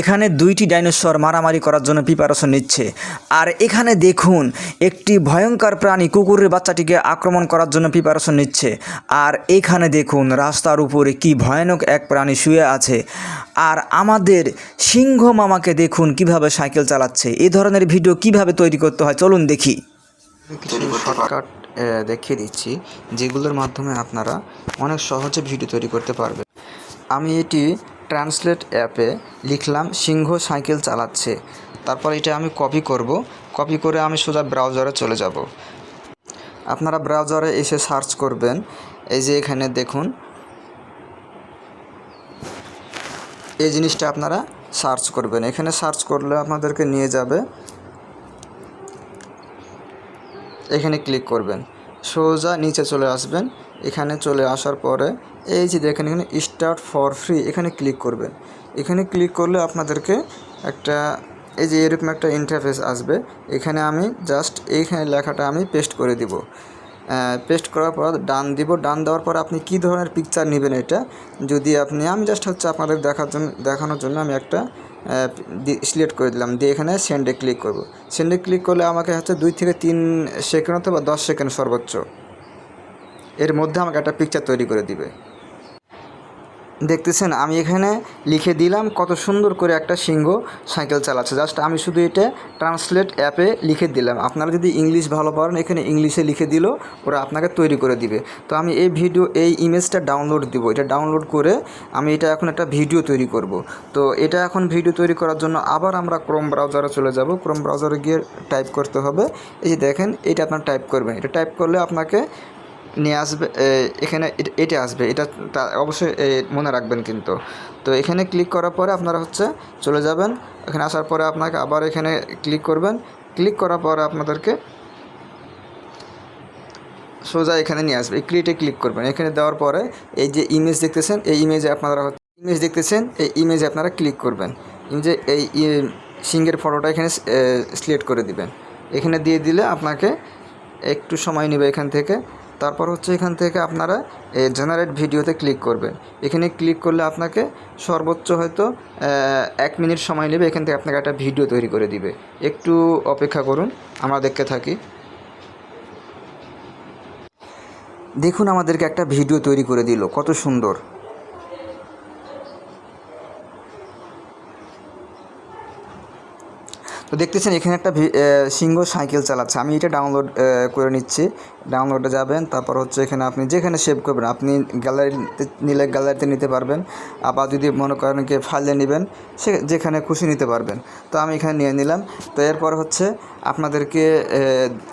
এখানে দুইটি ডাইনোসর মারামারি করার জন্য প্রিপারেশন নিচ্ছে। আর এখানে দেখুন একটি ভয়ঙ্কর প্রাণী কুকুরের বাচ্চাটিকে আক্রমণ করার জন্য প্রিপারেশন নিচ্ছে। আর এখানে দেখুন রাস্তার উপরে কি ভয়ানক এক প্রাণী শুয়ে আছে। আর আমাদের সিংহ মামাকে দেখুন কীভাবে সাইকেল চালাচ্ছে। এ ধরনের ভিডিও কীভাবে তৈরি করতে হয় চলুন দেখি। কিছু শর্টকাট দেখিয়ে দিচ্ছি যেগুলোর মাধ্যমে আপনারা অনেক সহজে ভিডিও তৈরি করতে পারবেন। আমি এটি ট্রান্সলেট অ্যাপে লিখলাম সিংহ সাইকেল চালাচ্ছে। তারপর এটা আমি কপি করব। কপি করে আমি সোজা ব্রাউজারে চলে যাব। আপনারা ব্রাউজারে এসে সার্চ করবেন। এই যে এখানে দেখুন। এই জিনিসটা আপনারা সার্চ করবেন। এখানে সার্চ করলে আপনাদেরকে নিয়ে যাবে। এখানে ক্লিক করবেন। সোজা নিচে চলে আসবেন। এখানে চলে আসার পরে এই যে দেখেন, এখানে স্টার্ট ফর ফ্রি এখানে ক্লিক করবেন। এখানে ক্লিক করলে আপনাদেরকে একটা, এই যে এরকম একটা ইন্টারফেস আসবে। এখানে আমি জাস্ট এইখানে লেখাটা আমি পেস্ট করে দিব। পেস্ট করার পর ডান দিব। ডান দেওয়ার পর আপনি কী ধরনের পিকচার নেবেন এটা? যদি আপনি, আমি জাস্ট হচ্ছে আপনাদের দেখার জন্য, দেখানোর জন্য আমি একটা সিলেক্ট করে দিলাম। দিয়ে এখানে সেন্ডে ক্লিক করব। সেন্ডে ক্লিক করলে আমাকে হচ্ছে দুই থেকে তিন সেকেন্ড অথবা দশ সেকেন্ড সর্বোচ্চ। এর মধ্যে আমাকে একটা পিকচার তৈরি করে দিবে। দেখতেছেন, আমি এখানে লিখে দিলাম কত সুন্দর করে একটা সিংহ সাইকেল চালাচ্ছে। জাস্ট আমি শুধু এটা ট্রান্সলেট অ্যাপে লিখে দিলাম। আপনারা যদি ইংলিশ ভালো পারেন, এখানে ইংলিশে লিখে দিল ওরা আপনাকে তৈরি করে দিবে। তো আমি এই ভিডিও, এই ইমেজটা ডাউনলোড দিব। এটা ডাউনলোড করে আমি এটা এখন একটা ভিডিও তৈরি করব। তো এটা এখন ভিডিও তৈরি করার জন্য আবার আমরা ক্রোম ব্রাউজারে চলে যাব। ক্রোম ব্রাউজারে গিয়ে টাইপ করতে হবে। এই যে দেখেন, এটা আপনার টাইপ করবেন। এটা টাইপ করলে আপনাকে নিয়ে আসবে এখানে এটা- আসবে। এটা অবশ্যই মনে রাখবেন কিন্তু। তো এখানে ক্লিক করার পরে আপনারা হচ্ছে চলে যাবেন। এখানে আসার পরে আপনাকে আবার এখানে ক্লিক করবেন। ক্লিক করার পরে আপনাদেরকে সোজা এখানে নিয়ে আসবে। ক্রিয়েটে ক্লিক করবেন। এখানে দেওয়ার পরে এই যে ইমেজ দেখতেছেন, এই ইমেজে আপনারা হচ্ছে ইমেজ দেখতেছেন, এই ইমেজে আপনারা ক্লিক করবেন। ইমেজে এই সিংহের ফটোটা এখানে সিলেক্ট করে দিবেন। এখানে দিয়ে দিলে আপনাকে একটু সময় নেবে এখান থেকে। তারপর হচ্ছে এখান থেকে আপনারা জেনারেট ভিডিওতে ক্লিক করবেন। এখানে ক্লিক করলে আপনাকে সর্বোচ্চ হয়তো এক মিনিট সময় নেবে এখান থেকে আপনাকে একটা ভিডিও তৈরি করে দিবে। একটু অপেক্ষা করুন, আমরা দেখতে থাকি। দেখুন আমাদেরকে একটা ভিডিও তৈরি করে দিল, কত সুন্দর। তো দেখতেছেন এখানে একটা সিংহ সাইকেল চালাচ্ছে। আমি এটা ডাউনলোড করে নিচ্ছি। ডাউনলোডে যাবেন, তারপর হচ্ছে এখানে আপনি যেখানে সেভ করবেন, আপনি গ্যালারিতে নিলে গ্যালারিতে নিতে পারবেন। আবার যদি মনে করেন কি ফাইলে নেবেন, সে যেখানে খুশি নিতে পারবেন। তো আমি এখানে নিয়ে নিলাম। তো এরপর হচ্ছে আপনাদেরকে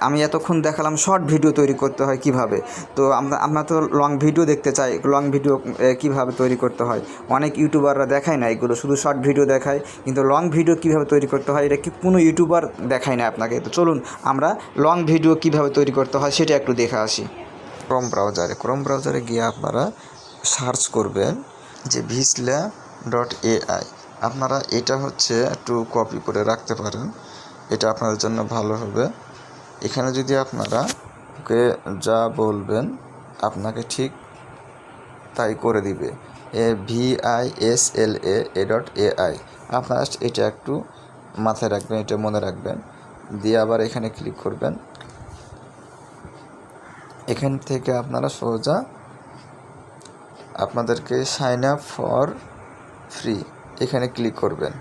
আমি এতক্ষণ দেখালাম শর্ট ভিডিও তৈরি করতে হয় কীভাবে। তো আমরা তো লং ভিডিও দেখতে চাই লং ভিডিও কীভাবে তৈরি করতে হয়। অনেক ইউটিউবাররা দেখায় না এগুলো, শুধু শর্ট ভিডিও দেখায়। কিন্তু লং ভিডিও কীভাবে তৈরি করতে হয়, এটা কি কোনো ইউটিউবার দেখায় না আপনাকে। তো চলুন, আমরা লং ভিডিও কীভাবে তৈরি করতে হয় সেটা একটু দেখে আসি। ক্রোম ব্রাউজারে ক্রোম ব্রাউজারে গিয়ে আপনারা সার্চ করবেন যে ভিসলা ডট এআই আপনারা এটা হচ্ছে একটু কপি করে রাখতে পারেন। এটা আপনাদের জন্য ভালো হবে। এখানে যদি আপনারা ওকে যা বলবেন আপনাকে ঠিক তাই করে দিবে। A V I S L A dot A I আপনারা এটা একটু মাথায় রাখবেন, এটা মনে রাখবেন। দিয়ে আবার এখানে ক্লিক করবেন। এখান থেকে আপনারা সোজা আপনাদেরকে সাইন আপ ফর ফ্রি এখানে ক্লিক করবেন।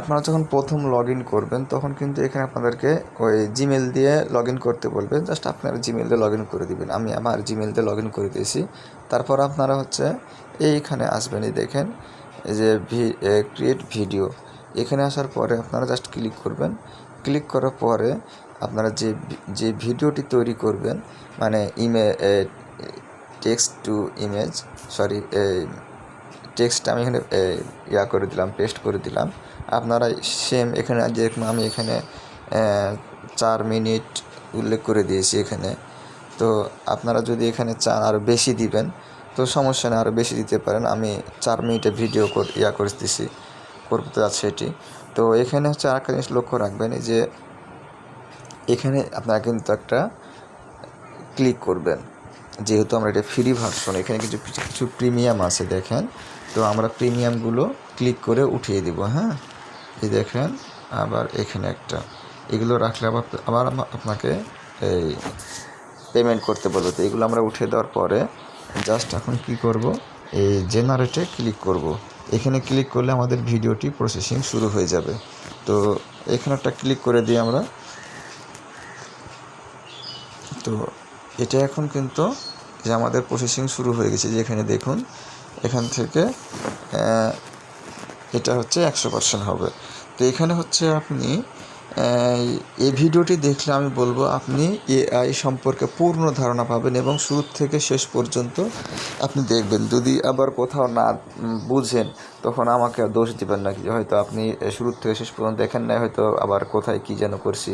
আপনারা যখন প্রথম লগ করবেন, তখন কিন্তু এখানে আপনাদেরকে ওই জিমেল দিয়ে লগ করতে বলবে জাস্ট আপনারা জিমেল দিয়ে লগ করে দিবেন। আমি আমার জিমেল দিয়ে লগ করে দিয়েছি। তারপর আপনারা হচ্ছে এইখানে আসবেন এই দেখেন। যে ভি ক্রিয়েট ভিডিও এখানে আসার পরে আপনারা জাস্ট ক্লিক করবেন। ক্লিক করার পরে আপনারা যে যে ভিডিওটি তৈরি করবেন মানে ইমে text to image sorry text আমি এখানে ইয়া করে দিলাম পেস্ট করে দিলাম। আপনারা সেম এখানে, যেরকম আমি এখানে চার মিনিট উল্লেখ করে দিয়েছি এখানে। তো আপনারা যদি এখানে চান আরও বেশি দিবেন তো সমস্যা নেই আরও বেশি দিতে পারেন। আমি চার মিনিটে ভিডিও কর, ইয়া করতেছি করতে যাচ্ছে এটি। তো এখানে হচ্ছে আরেকটা জিনিস লক্ষ্য রাখবেন যে এখানে আপনারা কিন্তু একটা ক্লিক করবেন। যেহেতু আমরা এটা ফ্রি ভার্সন এখানে কিছু কিছু কিছু প্রিমিয়াম আছে দেখেন। তো আমরা প্রিমিয়ামগুলো ক্লিক করে উঠিয়ে দিব হ্যাঁ? এই দেখেন, আবার এখানে একটা। এগুলো রাখলে আবার আবার আপনাকে এই পেমেন্ট করতে বলবে। তো এগুলো আমরা উঠিয়ে দেওয়ার পরে জাস্ট এখন কি করব? এই জেনারেটে ক্লিক করব। এখানে ক্লিক করলে আমাদের ভিডিওটি প্রসেসিং শুরু হয়ে যাবে। তো এখানে একটা ক্লিক করে দিই আমরা। তো এটা এখন কিন্তু যে আমাদের প্রসেসিং শুরু হয়ে গেছে যেখানে দেখুন, এখান থেকে এটা হচ্ছে একশো পার্সেন্ট হবে। তো এখানে হচ্ছে আপনি এই ভিডিওটি দেখলে আমি বলব আপনি এআই সম্পর্কে পূর্ণ ধারণা পাবেন এবং শুরু থেকে শেষ পর্যন্ত আপনি দেখবেন। যদি আবার কোথাও না বুঝেন, তখন আমাকে দোষ দিবেন না হয়তো আপনি শুরু থেকে শেষ পর্যন্ত দেখেন নাই, হয়তো আবার কোথায় কী যেন করছি,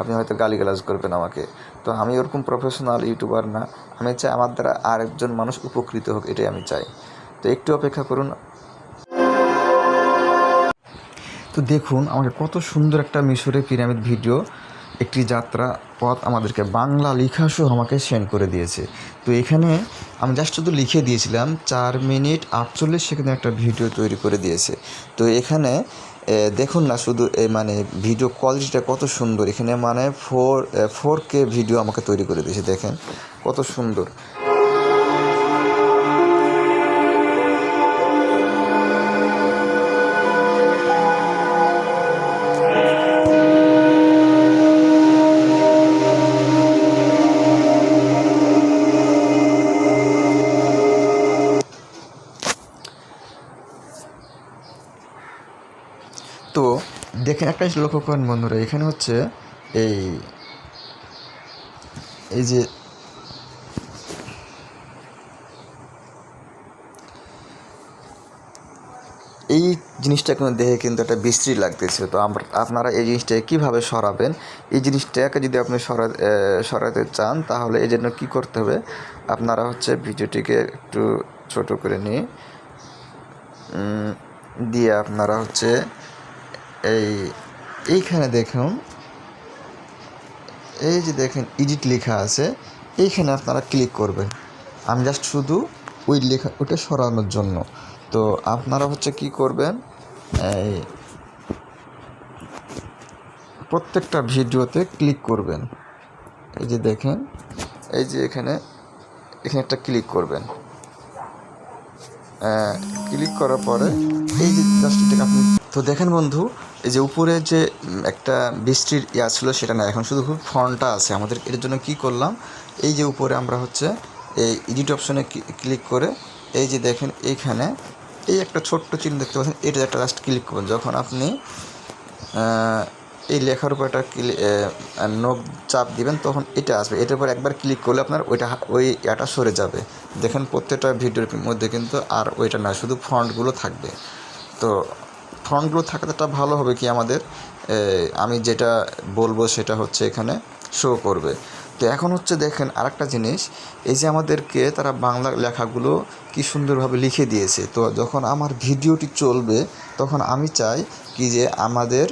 আপনি হয়তো গালিগালাজ করবেন আমাকে। তো আমি ওরকম প্রফেশনাল ইউটিউবার না, আমি চাই আমার দ্বারা আরেকজন মানুষ উপকৃত হোক, এটাই আমি চাই। তো একটু অপেক্ষা করুন তো দেখুন, আমাকে কত সুন্দর একটা মিশরে পিরামিড ভিডিও, একটি যাত্রা পথ আমাদেরকে বাংলা লেখা সহ আমাকে সেন্ড করে দিয়েছে। তো এখানে আমি জাস্ট শুধু লিখে দিয়েছিলাম, চার মিনিট আটচল্লিশ সেকেন্ডের একটা ভিডিও তৈরি করে দিয়েছে। তো এখানে দেখুন না শুধু মানে ভিডিও কোয়ালিটিটা কত সুন্দর। এখানে মানে ফোর ফোর কে ভিডিও আমাকে তৈরি করে দিয়েছে, দেখেন। কত সুন্দর। দেখেন একটা লক্ষ্য করেন বন্ধুরা, এখানে হচ্ছে এই এই যে এই জিনিসটা কিন্তু দেখে কিন্তু একটা বিশ্রী লাগতেছে। তো আপনারা এই জিনিসটাকে কীভাবে সরাবেন? এই জিনিসটাকে যদি আপনি সরা সরাতে চান, তাহলে এই জন্য কী করতে হবে? আপনারা হচ্ছে ভিডিওটিকে একটু ছোট করে নিয়ে দিয়ে আপনারা হচ্ছে এই, এইখানে দেখুন, এই যে দেখেন এডিট লেখা আছে, এইখানে আপনারা ক্লিক করবেন। আমি জাস্ট শুধু ওই লেখা, ওটা সরানোর জন্য। তো আপনারা হচ্ছে কি করবেন, এই প্রত্যেকটা ভিডিওতে ক্লিক করবেন। এই যে দেখেন, এই যে এখানে এখানে একটা ক্লিক করবেন। ক্লিক করার পরে, এই যে জাস্ট এটাকে আপনি, তো দেখেন বন্ধু এই যে উপরে যে একটা বৃষ্টির ইয়া ছিল সেটা না এখন শুধু খুব ফন্টটা আছে। আমাদের এর জন্য কি করলাম এই যে উপরে আমরা হচ্ছে এই এডিট অপশনে ক্লিক করে এই যে দেখেন এইখানে এই একটা ছোট্ট চিহ্ন দেখতে পাচ্ছেন এটা একটা জাস্ট ক্লিক করবেন। যখন আপনি এই লেখার উপর একটা আহ, চাপ দিবেন তখন এটা আসবে। এটার উপর একবার ক্লিক করলে আপনার ওইটা ওই এটা সরে যাবে। দেখেন প্রত্যেকটা ভিডিওর মধ্যে কিন্তু আর ওইটা না শুধু ফ্রন্টগুলো থাকবে। তো ফ্রন্টগুলো থাকাটা ভালো হবে কি আমাদের আমি যেটা বলব সেটা হচ্ছে এখানে শো করবে। তো এখন হচ্ছে দেখেন আরেকটা জিনিস, এই যে আমাদেরকে তারা বাংলা লেখাগুলো কি সুন্দরভাবে লিখে দিয়েছে। তো যখন আমার ভিডিওটি চলবে, তখন আমি চাই কি যে আমাদের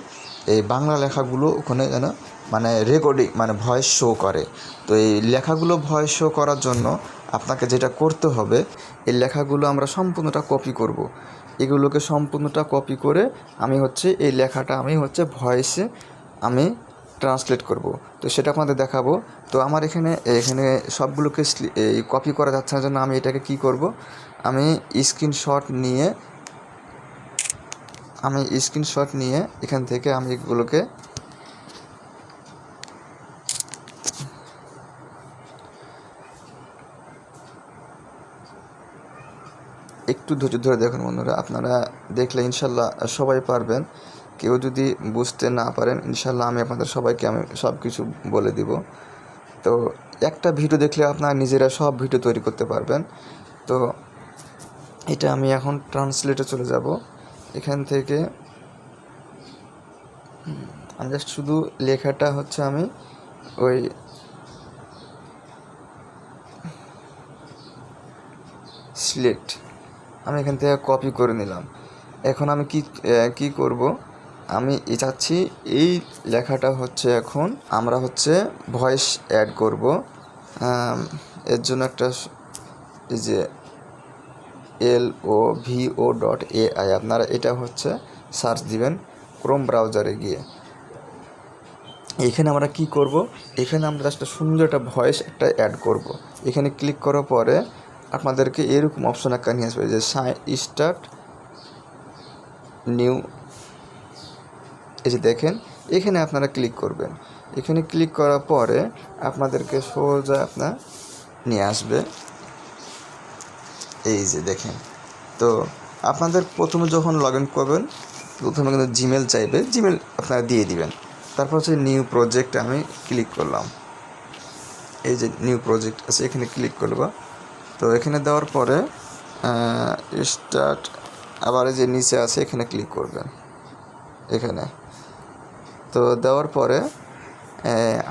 এই বাংলা লেখাগুলো ওখানে যেন মানে রেকর্ডিং মানে ভয়েস শো করে। তো এই লেখাগুলো ভয়েস শো করার জন্য আপনাকে যেটা করতে হবে, এই লেখাগুলো আমরা সম্পূর্ণটা কপি করব। এগুলোকে সম্পূর্ণটা কপি করে আমি হচ্ছে এই লেখাটা আমি হচ্ছে ভয়েসে আমি ট্রান্সলেট করব। তো সেটা আপনাদের দেখাবো। তো আমার এখানে এখানে সবগুলোকে এই কপি করা যাচ্ছে না জন্য আমি এটাকে কি করব? আমি স্ক্রিনশট নিয়ে, আমি স্ক্রিনশট নিয়ে এখান থেকে আমি এগুলোকে একটু ধৈর্য ধরে দেখুন বন্ধুরা, আপনারা দেখলে ইনশাল্লাহ সবাই পারবেন। কেউ যদি বুঝতে না পারেন, ইনশাল্লাহ আমি আপনাদের সবাইকে আমি সব কিছু বলে দিব। তো একটা ভিডিও দেখলে আপনারা নিজেরা সব ভিডিও তৈরি করতে পারবেন। তো এটা আমি এখন ট্রান্সলেটে চলে যাব। এখান থেকে আমি জাস্ট শুধু লেখাটা হচ্ছে আমি ওই সিলেক্ট আমি এখান থেকে কপি করে নিলাম। এখন আমি কি কি করব? আমি চাচ্ছি, এই লেখাটা হচ্ছে এখন আমরা হচ্ছে ভয়েস অ্যাড করব। এর জন্য একটা এই যে L O V O dot A I আপনারা এটা হচ্ছে সার্চ দিবেন ক্রোম ব্রাউজারে গিয়ে। এখানে আমরা কি করব? এখানে আমরা একটা সুন্দর একটা ভয়েস একটা অ্যাড করব। এখানে ক্লিক করার পরে আপনাদেরকে এরকম অপশন একটা নিয়ে আসবে যে স্টার্ট নিউ এই যে দেখেন, এখানে আপনারা ক্লিক করবেন। এখানে ক্লিক করার পরে আপনাদেরকে সোজা আপনার নিয়ে আসবে। এই যে দেখেন, তো আপনাদের প্রথমে যখন লগ ইন করবেন, প্রথমে কিন্তু জিমেল চাইবে জিমেল আপনারা দিয়ে দিবেন। তারপর হচ্ছে নিউ প্রজেক্ট আমি ক্লিক করলাম। এই যে নিউ প্রজেক্ট আছে, এখানে ক্লিক করব। তো এখানে দেওয়ার পরে স্টার্ট আবার যে নিচে আছে, এখানে ক্লিক করবেন। এখানে। তো দেওয়ার পরে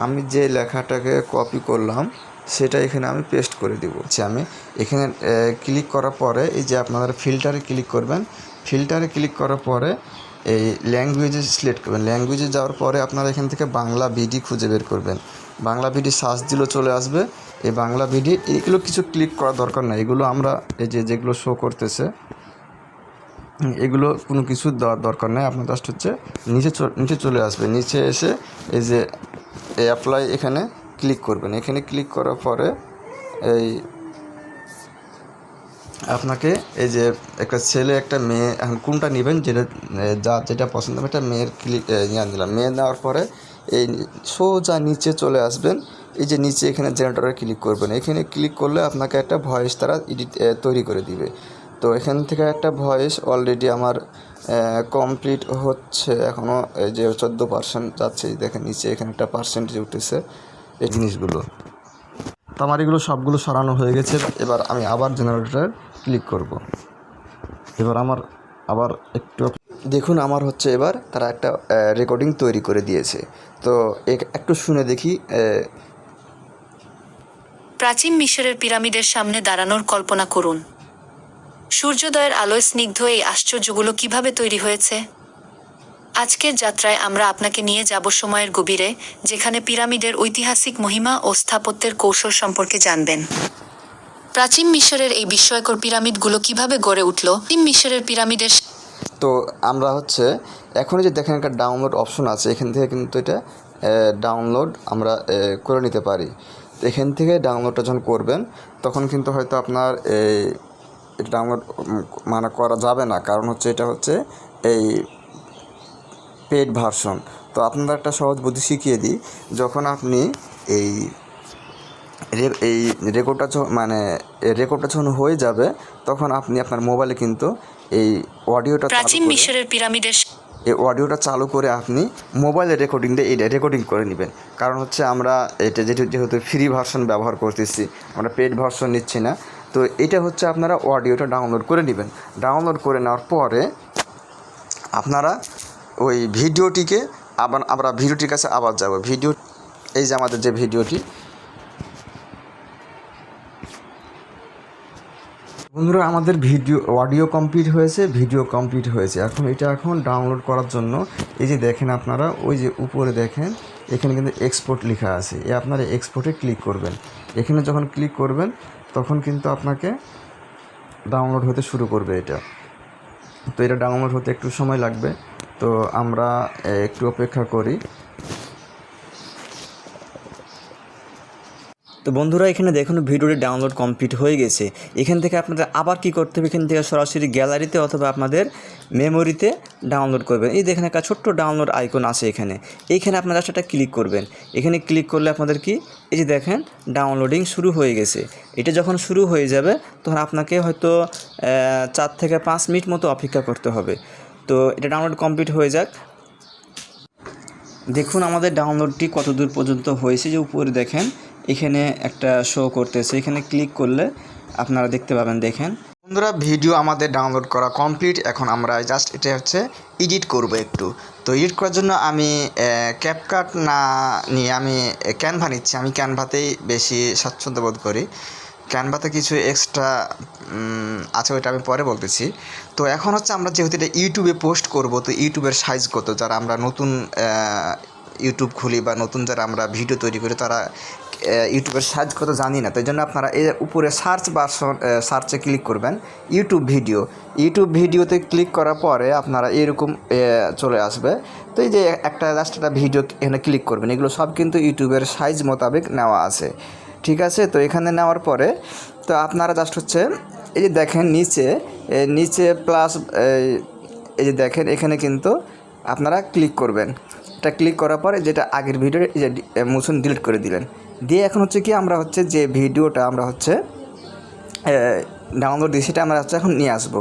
আমি যে লেখাটাকে কপি করলাম, সেটা এখানে আমি পেস্ট করে দিব। আমি এখানে ক্লিক করার পরে, এই যে আপনারা ফিল্টারে ক্লিক করবেন ফিল্টারে ক্লিক করার পরে, এই ল্যাঙ্গুয়েজে সিলেক্ট করবেন। ল্যাঙ্গুয়েজে যাওয়ার পরে আপনারা এখান থেকে বাংলা ভিডি খুঁজে বের করবেন। বাংলা ভিডি সার্চ দিলেও চলে আসবে। এই বাংলা ভিডি এগুলো কিছু ক্লিক করার দরকার নাই। এগুলো আমরা, এই যে যেগুলো শো করতেছে, এগুলো কোনো কিছু দেওয়ার দরকার নেই। আপনার জাস্ট হচ্ছে নিচে নিচে চলে আসবে। নিচে এসে এই যে অ্যাপ্লাই এখানে ক্লিক করবেন। এখানে ক্লিক করার পরে এই আপনাকে এই যে একটা ছেলে, একটা মেয়ে, এখন কোনটা নেবেন? যেটা যা যেটা পছন্দ হবে, একটা মেয়ের ক্লিক ইয়া মেয়ে নেওয়ার পরে এই সোজা নিচে চলে আসবেন। এই যে নিচে এখানে জেনারেটরে ক্লিক করবেন। এখানে ক্লিক করলে আপনাকে একটা ভয়েস তারা এডিট তৈরি করে দিবে। তো এখান থেকে একটা ভয়েস অলরেডি আমার কমপ্লিট হচ্ছে। এখনও এই যে চোদ্দ পার্সেন্ট যাচ্ছে। দেখেন নিচে এখানে একটা পার্সেন্টেজ উঠেছে। এই জিনিসগুলো। তো আমার এগুলো সবগুলো সরানো হয়ে গেছে। এবার আমি আবার জেনারেটরে ক্লিক করব। এবার আমার, আবার একটু দেখুন আমার হচ্ছে এবার তারা একটা রেকর্ডিং তৈরি করে দিয়েছে। তো একটু শুনে দেখি প্রাচীন মিশরের পিরামিডের সামনে দাঁড়ানোর কল্পনা করুন। সূর্যোদয়ের আলোয় স্নিগ্ধ এই আশ্চর্যগুলো কীভাবে তৈরি হয়েছে? আজকের যাত্রায় আমরা আপনাকে নিয়ে যাব সময়ের গভীরে, যেখানে পিরামিডের ঐতিহাসিক মহিমা ও স্থাপত্যের কৌশল সম্পর্কে জানবেন। প্রাচীন মিশরের এই বিস্ময়কর পিরামিডগুলো কীভাবে গড়ে উঠল? মিশরের পিরামিডের তো আমরা হচ্ছে এখন যে দেখেন একটা ডাউনলোড অপশন আছে, এখান থেকে কিন্তু এটা ডাউনলোড আমরা করে নিতে পারি। এখান থেকে ডাউনলোডটা যখন করবেন, তখন কিন্তু হয়তো আপনার এই ডাউনলোড মানে করা যাবে না। কারণ হচ্ছে এটা হচ্ছে এই পেড ভার্সন তো আপনাদের একটা সহজ বুদ্ধি শিখিয়ে দিই, যখন আপনি এই এই রেকর্ডটা যখন মানে এই রেকর্ডটা যখন হয়ে যাবে তখন আপনি আপনার মোবাইলে কিন্তু এই অডিওটা চালু প্রাচীন মিশরের পিরামিডের এই অডিওটা চালু করে আপনি মোবাইলে রেকর্ডিংটা এই রেকর্ডিং করে নেবেন। কারণ হচ্ছে আমরা এটা যেহেতু যেহেতু ফ্রি ভার্সন ব্যবহার করতেছি আমরা পেড ভার্সন নিচ্ছি না। তো এটা হচ্ছে আপনারা অডিওটা ডাউনলোড করে নেবেন। ডাউনলোড করে নেওয়ার পরে আপনারা ওই ভিডিওটিকে আবার আমরা ভিডিওটির কাছে আবার যাব। ভিডিও এই যে আমাদের যে ভিডিওটি বন্ধুরা, আমাদের ভিডিও অডিও কমপ্লিট হয়েছে ভিডিও কমপ্লিট হয়েছে। এখন এটা এখন ডাউনলোড করার জন্য, এই যে দেখেন আপনারা, ওই যে উপরে দেখেন, এখানে কিন্তু এক্সপোর্ট লেখা আছে। এ আপনারা এক্সপোর্টে ক্লিক করবেন। এখানে যখন ক্লিক করবেন, তখন কিন্তু আপনাকে ডাউনলোড হতে শুরু করবে এটা। তো এটা ডাউনলোড হতে একটু সময় লাগবে। তো আমরা একটু অপেক্ষা করি। তো বন্ধুরা, এখানে দেখুন ভিডিওটি ডাউনলোড কমপ্লিট হয়ে গেছে। এখান থেকে আপনাদের আবার কি করতে হবে? এখান থেকে সরাসরি গ্যালারিতে অথবা আপনাদের মেমোরিতে ডাউনলোড করবেন। এই দেখেন একটা ছোট্ট ডাউনলোড আইকন আছে এখানে। এইখানে আপনারা সেটা ক্লিক করবেন। এখানে ক্লিক করলে আপনাদের কি? এই যে দেখেন ডাউনলোডিং শুরু হয়ে গেছে। এটা যখন শুরু হয়ে যাবে, তখন আপনাকে হয়তো চার থেকে পাঁচ মিনিট মতো অপেক্ষা করতে হবে। তো এটা ডাউনলোড কমপ্লিট হয়ে যাক। দেখুন আমাদের ডাউনলোডটি কত দূর পর্যন্ত হয়েছে। যে উপরে দেখেন এখানে একটা শো করতেছে। এখানে ক্লিক করলে আপনারা দেখতে পাবেন, দেখেন। বন্ধুরা ভিডিও আমাদের ডাউনলোড করা কমপ্লিট এখন আমরা জাস্ট এটা হচ্ছে এডিট করব একটু। তো এডিট করার জন্য আমি ক্যাপকাট না নিয়ে আমি ক্যানভা নিচ্ছি। আমি ক্যানভাতেই বেশি স্বাচ্ছন্দ্য বোধ করি। ক্যানভাতে কিছু এক্সট্রা আছে ওইটা আমি পরে বলতেছি। তো এখন হচ্ছে আমরা যেহেতু এটা ইউটিউবে পোস্ট করব, তো ইউটিউবের সাইজ কত? যারা আমরা নতুন ইউটিউব খুলি বা নতুন যারা আমরা ভিডিও তৈরি করি, তারা ইউটিউবের সার্চ কত জানি না, তাই জন্য আপনারা এর উপরে সার্চ বাসন সার্চে ক্লিক করবেন ইউটিউব ভিডিও ইউটিউব ভিডিওতে ক্লিক করার পরে আপনারা এরকম চলে আসবে। তো এই যে একটা জাস্ট একটা ভিডিও এখানে ক্লিক করবেন, এগুলো সব কিন্তু ইউটিউবের সাইজ মোতাবেক নেওয়া আছে। ঠিক আছে? তো এখানে নেওয়ার পরে, তো আপনারা জাস্ট হচ্ছে, এই যে দেখেন নিচে নিচে প্লাস এই যে দেখেন এখানে কিন্তু আপনারা ক্লিক করবেন। এটা ক্লিক করার পরে যেটা আগের ভিডিও মুছুন ডিলিট করে দিলেন। দিয়ে এখন হচ্ছে কি আমরা হচ্ছে যে ভিডিওটা আমরা হচ্ছে ডাউনলোড দিই সেটা আমরা হচ্ছে এখন নিয়ে আসব।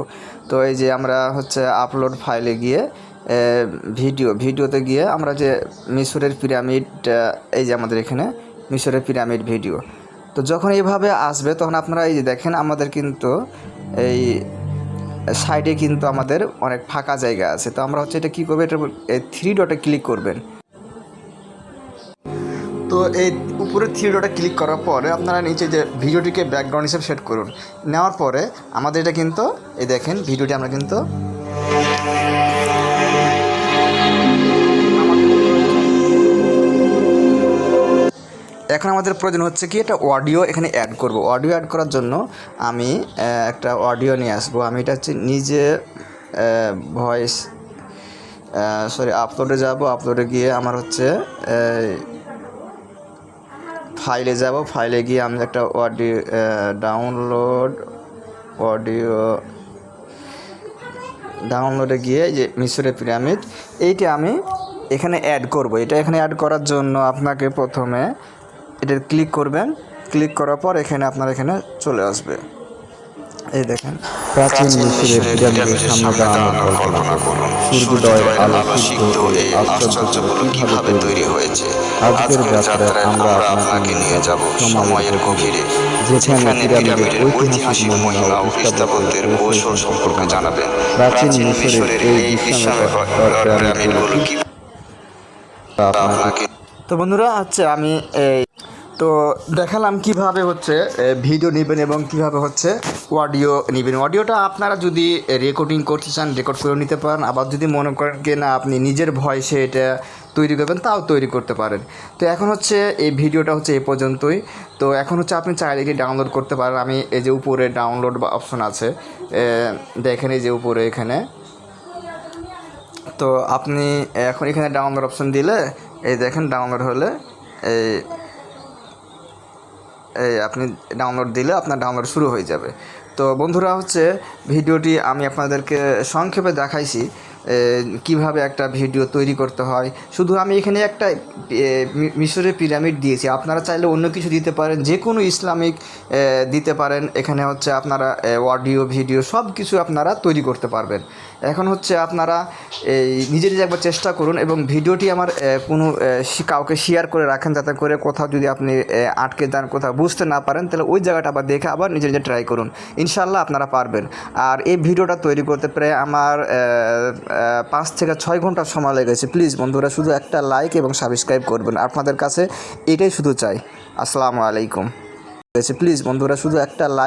তো এই যে আমরা হচ্ছে আপলোড ফাইলে গিয়ে ভিডিও ভিডিওতে গিয়ে আমরা যে মিশরের পিরামিড এই যে আমাদের এখানে মিশরের পিরামিড ভিডিও তো যখন এইভাবে আসবে তখন আপনারা এই যে দেখেন আমাদের কিন্তু এই সাইডে কিন্তু আমাদের অনেক ফাঁকা জায়গা আছে। তো আমরা হচ্ছে এটা কী করব? এটা থ্রি ডটে ক্লিক করবেন। তো এই উপরে থ্রি ডটে ক্লিক করার পরে আপনারা নিচে যে ভিডিওটিকে ব্যাকগ্রাউন্ড হিসেবে সেট করুন। নেওয়ার পরে আমাদের এটা কিন্তু, এই দেখেন ভিডিওটি আমরা কিন্তু এখন আমাদের প্রয়োজন হচ্ছে কি একটা অডিও এখানে অ্যাড করব। অডিও অ্যাড করার জন্য আমি একটা অডিও নিয়ে আসব। আমি এটা হচ্ছে নিজে ভয়েস সরি আপলোডে যাব। আপলোডে গিয়ে আমার হচ্ছে ফাইলে যাব, ফাইলে গিয়ে আমি একটা অডিও ডাউনলোড অডিও ডাউনলোডে গিয়ে যে মিশরের পিরামিড এইটা আমি এখানে অ্যাড করব। এটা এখানে অ্যাড করার জন্য আপনাকে প্রথমে এটা ক্লিক করবেন। ক্লিক করার পর এখানে আপনার এখানে চলে আসবে। এই দেখেন প্রাচীন মিশরের পিরামিডের সামনে দাঁড়ানোর কল্পনা করুন। সূর্যোদয়ের আলো সিদ্ধ এই আশ্চর্যগুলো কীভাবে তৈরি হয়েছে। আজকের যাত্রায় আমরা আপনাকে নিয়ে যাব সময়ের গভীরে যেখানে পিরামিডের ঐতিহাসিক মহিমা ও স্থাপত্যের কৌশল সম্পর্কে জানাবেন। প্রাচীন মিশরের এই বিস্ময়কর পিরামিডগুলো কি? আপনাকে তো বন্ধুরা হচ্ছে আমি এই তো দেখালাম কীভাবে হচ্ছে ভিডিও নেবেন এবং কীভাবে হচ্ছে অডিও নেবেন। অডিওটা আপনারা যদি রেকর্ডিং করতে চান রেকর্ড করে নিতে পারেন। আবার যদি মনে করেন কি, না, আপনি নিজের ভয়েসে এটা তৈরি করবেন, তাও তৈরি করতে পারেন। তো এখন হচ্ছে, এই ভিডিওটা হচ্ছে এই পর্যন্তই। তো এখন হচ্ছে আপনি চাইলে কি ডাউনলোড করতে পারেন। আমি এই যে উপরে ডাউনলোড বা অপশন আছে দেখেন এই যে উপরে এখানে। তো আপনি এখন এখানে ডাউনলোড অপশন দিলে, এই দেখেন ডাউনলোড হলে, এই আপনি ডাউনলোড দিলে আপনার ডাউনলোড শুরু হয়ে যাবে। তো বন্ধুরা হচ্ছে, ভিডিওটি আমি আপনাদেরকে সংক্ষেপে দেখাইছি। কীভাবে একটা ভিডিও তৈরি করতে হয়? শুধু আমি এখানে একটা মিশরের পিরামিড দিয়েছি। আপনারা চাইলে অন্য কিছু দিতে পারেন যে কোনো ইসলামিক দিতে পারেন। এখানে হচ্ছে আপনারা অডিও, ভিডিও সব কিছু আপনারা তৈরি করতে পারবেন। এখন হচ্ছে আপনারা এই নিজে নিজে একবার চেষ্টা করুন এবং ভিডিওটি আমার কোনো কাউকে শেয়ার করে রাখেন, যাতে করে কোথাও যদি আপনি আটকে যান, কোথাও বুঝতে না পারেন, তাহলে ওই জায়গাটা আবার দেখে আবার নিজে নিজে ট্রাই করুন। ইনশাল্লাহ আপনারা পারবেন। আর এই ভিডিওটা তৈরি করতে প্রায় আমার পাঁচ থেকে ছয় ঘণ্টা সময় লেগেছে। প্লিজ বন্ধুরা, শুধু একটা লাইক এবং সাবস্ক্রাইব করবেন। আপনাদের কাছে এটাই শুধু চাই। আসসালামু আলাইকুম। প্লিজ বন্ধুরা, শুধু একটা লাইক